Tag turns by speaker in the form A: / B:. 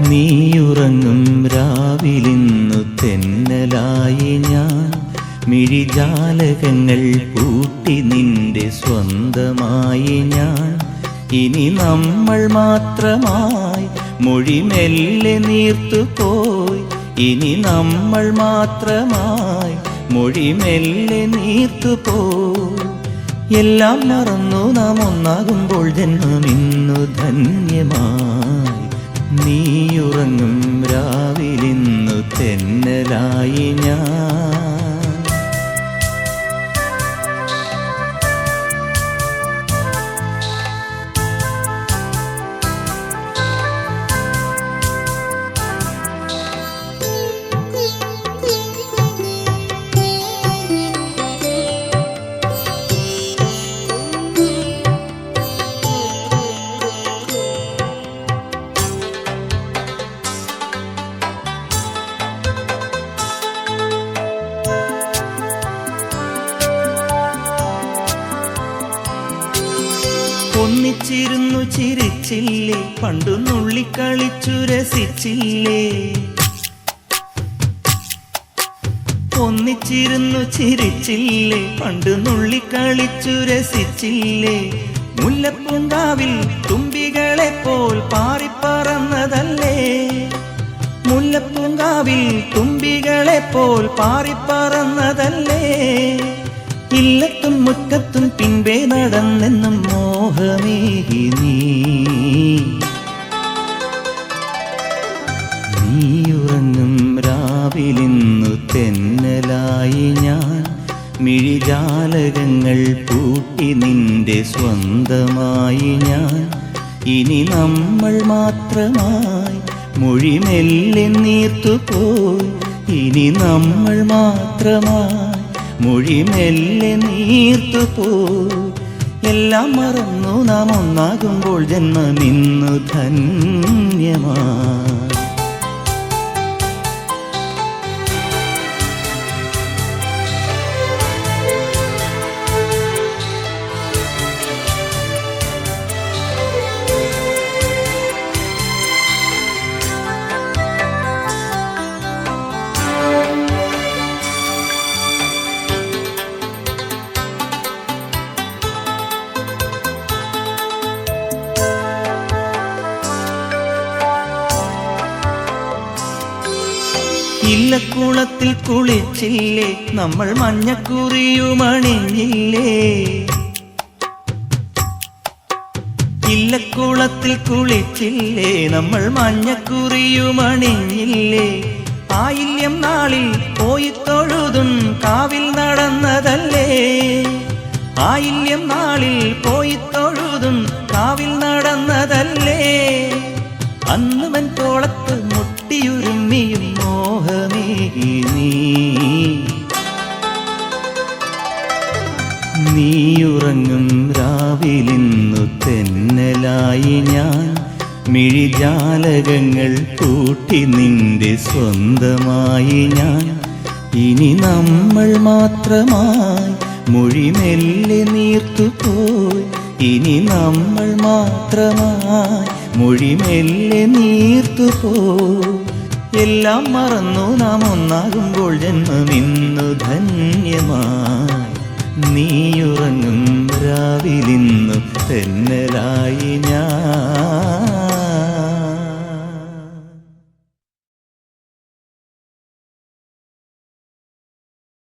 A: നീയുറങ്ങും രാവിലിന്നു തെന്നലായി ഞാൻ. മിഴിജാലകങ്ങൾ പൂട്ടി നിന്റെ സ്വന്തമായി ഞാൻ. ഇനി നമ്മൾ മാത്രമായി മൊഴി മെല്ലെ നീർത്തു പോയി. ഇനി നമ്മൾ മാത്രമായി മൊഴി മെല്ലെ നീർത്തു പോയി. എല്ലാം മറന്നു നാം ഒന്നാകുമ്പോൾ ജന്മം ഇന്നു ധന്യമായി നീയുറങ്ങും രാവിലിന്നു തെന്നലായി ഞാൻ. ഒന്നിച്ചിരുന്നു ചിരിച്ചില്ലേ? പണ്ടു നുള്ളിക്കളിച്ചു രസിച്ചില്ലേ? ഒന്നിച്ചിരുന്നു ചിരിച്ചില്ലേ? പണ്ട് നുള്ളിക്കളിച്ചു രസിച്ചില്ലേ? മുല്ലപ്പൂങ്കാവിൽ തുമ്പികളെ പോൽ പാറിപ്പറന്നതല്ലേ? മുല്ലപ്പൂങ്കാവിൽ തുമ്പികളെ പോൽ പാറിപ്പറന്നതല്ലേ? ഇല്ലത്തും മുറ്റത്തും പിൻപേ നടന്നെന്നും മോഹമേ നീ. ഉറങ്ങും രാവിലിന്നു തെന്നലായി ഞാൻ. മിഴിജാലകങ്ങൾ പൂട്ടി നിന്റെ സ്വന്തമായി ഞാൻ. ഇനി നമ്മൾ മാത്രമായി മൊഴി മെല്ലെ നീർത്തു പോയി ഇനി നമ്മൾ മാത്രമായി മൊഴി മെല്ലെ നീർത്തു പോ എല്ലാം മറന്നു നാം ഒന്നാകുമ്പോൾ ജന്മമിന്നു ധന്യമായി ഇല്ലക്കുളത്തിൽ കുളിച്ചില്ലേ? നമ്മൾ മഞ്ഞക്കുറിയുമണിഞ്ഞില്ലേ ഇല്ലക്കുളത്തിൽ കുളിച്ചില്ലേ? നമ്മൾ മഞ്ഞക്കുറിയുമണിഞ്ഞില്ലേ ആയില്യം നാളിൽ പോയി തൊഴുതും കാവിൽ നടന്നതല്ലേ? ആയില്യം നാളിൽ പോയി തൊഴുതും കാവിൽ നടന്നതല്ലേ? അന്നുവൻ കോളത്ത് നീ നീയുറങ്ങും രാവിലിന്നു തെന്നലായി ഞാൻ. മിഴിജാലകങ്ങൾ കൂട്ടി നിന്റെ സ്വന്തമായി ഞാൻ. ഇനി നമ്മൾ മാത്രമായി മൊഴി നീർത്തു പോയി. ഇനി നമ്മൾ മാത്രമായി മൊഴി മെല്ലെ നീർത്തു പോയി. എല്ലാം മറന്നു നാം ഒന്നാകുമ്പോൾ ജന്മമിന്നു ധന്യമായി. നീയുറങ്ങും രാവിലിന്നു തെന്നലായി ഞാൻ